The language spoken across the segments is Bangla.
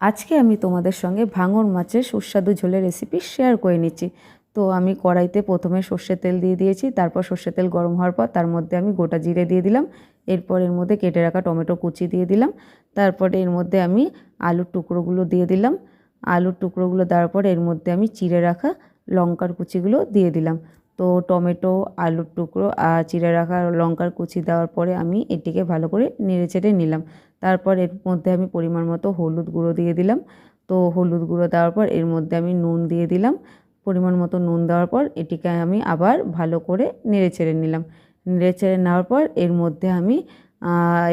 আজকে আমি তোমাদের সঙ্গে ভাঙর মাছের সুস্বাদু ঝোলের রেসিপি শেয়ার করে নিচ্ছি। তো আমি কড়াইতে প্রথমে সর্ষের তেল দিয়ে দিয়েছি, তারপর সর্ষের তেল গরম হওয়ার পর তার মধ্যে আমি গোটা জিরে দিয়ে দিলাম, এরপর এর মধ্যে কেটে রাখা টমেটো কুচি দিয়ে দিলাম, তারপরে এর মধ্যে আমি আলুর টুকরোগুলো দিয়ে দিলাম, আলুর টুকরোগুলো দেওয়ার পর এর মধ্যে আমি চিড়ে রাখা লঙ্কার কুচিগুলো দিয়ে দিলাম। তো টমেটো, আলুর টুকরো আর চিড়ে রাখা লঙ্কার কুচি দেওয়ার পরে আমি এটিকে ভালো করে নেড়ে চেড়ে নিলাম। তারপর এর মধ্যে আমি পরিমাণ মতো হলুদ গুঁড়ো দিয়ে দিলাম। তো হলুদ গুঁড়ো দেওয়ার পর এর মধ্যে আমি নুন দিয়ে দিলাম। পরিমাণ মতো নুন দেওয়ার পর এটিকে আমি আবার ভালো করে নেড়ে চেড়ে নিলাম। নেড়ে চেড়ে নেওয়ার পর এর মধ্যে আমি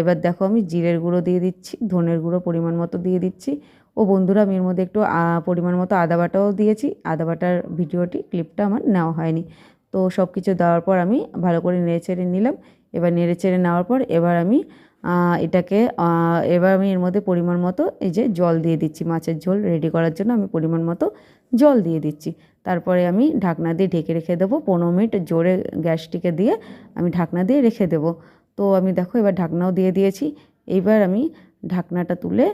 এবার দেখো আমি জিরের গুঁড়ো দিয়ে দিচ্ছি, ধনের গুঁড়ো পরিমাণ মতো দিয়ে দিচ্ছি। ও বন্ধুরা আমি এর মধ্যে একটু পরিমাণ মতো আদা বাটাও দিয়েছি। আদা বাটার ভিডিওটি, ক্লিপটা আমার নেওয়া হয়নি। তো সব কিছু দেওয়ার পর আমি ভালো করে নেড়ে চেড়ে নিলাম। এবার নেড়ে চেড়ে নেওয়ার পর এবার আমি এটাকে এবার আমি এর মধ্যে পরিমাণ মতো এই যে জল দিয়ে দিচ্ছি। মাছের ঝোল রেডি করার জন্য আমি পরিমাণ মতো জল দিয়ে দিচ্ছি। তারপরে আমি ঢাকনা দিয়ে ঢেকে রেখে দেবো। পনেরো মিনিট জোরে গ্যাসটিকে দিয়ে আমি ঢাকনা দিয়ে রেখে দেবো। তো আমি দেখো, এবার ঢাকনাও দিয়ে দিয়েছি। এইবার আমি ঢাকনাটা তুলে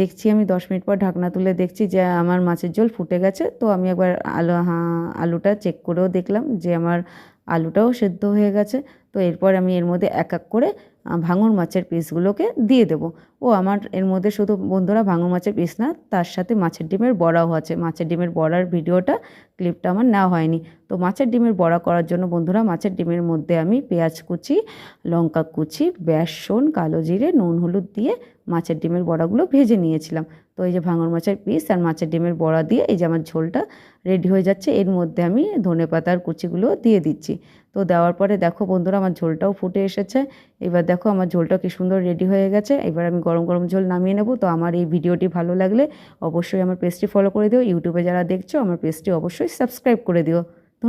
দেখছি আমি দশ মিনিট পর ঢাকনা তুলে দেখছি যে আমার মাছের ঝোল ফুটে গেছে। তো আমি একবার আলু আলুটা চেক করেও দেখলাম যে আমার আলুটাও সেদ্ধ হয়ে গেছে। তো এরপর আমি এর মধ্যে এক এক করে ভাঙর মাছের পিসগুলোকে দিয়ে দেবো। ও আমার, এর মধ্যে শুধু বন্ধুরা ভাঙুর মাছের পিস না, তার সাথে মাছের ডিমের বড়াও আছে। মাছের ডিমের বড়ার ভিডিওটা, ক্লিপটা আমার নেওয়া হয়নি। তো মাছের ডিমের বড়া করার জন্য বন্ধুরা মাছের ডিমের মধ্যে আমি পেঁয়াজ কুচি, লঙ্কা কুচি, বেসন, কালো জিরে, নুন হলুদ দিয়ে মাছের ডিমের বড়াগুলো ভেজে নিয়েছিলাম। তো এই যে ভাঙর মাছের পিস আর মাছের ডিমের বড়া দিয়ে এই যে আমার ঝোলটা রেডি হয়ে যাচ্ছে, এর মধ্যে আমি ধনে পাতার কুচিগুলো দিয়ে দিচ্ছি। তো দেওয়ার পরে দেখো বন্ধুরা আমার ঝোলটাও ফুটে এসেছে। এবার দেখো আমার ঝোলটা কি সুন্দর রেডি হয়ে গেছে। এবার আমি গরম গরম ঝোল নামিয়ে নেব। তো আমার এই ভিডিওটি ভালো লাগলে অবশ্যই আমার পেজটি ফলো করে দিও। ইউটিউবে যারা দেখছ, আমার পেজটি অবশ্যই সাবস্ক্রাইব করে দিও।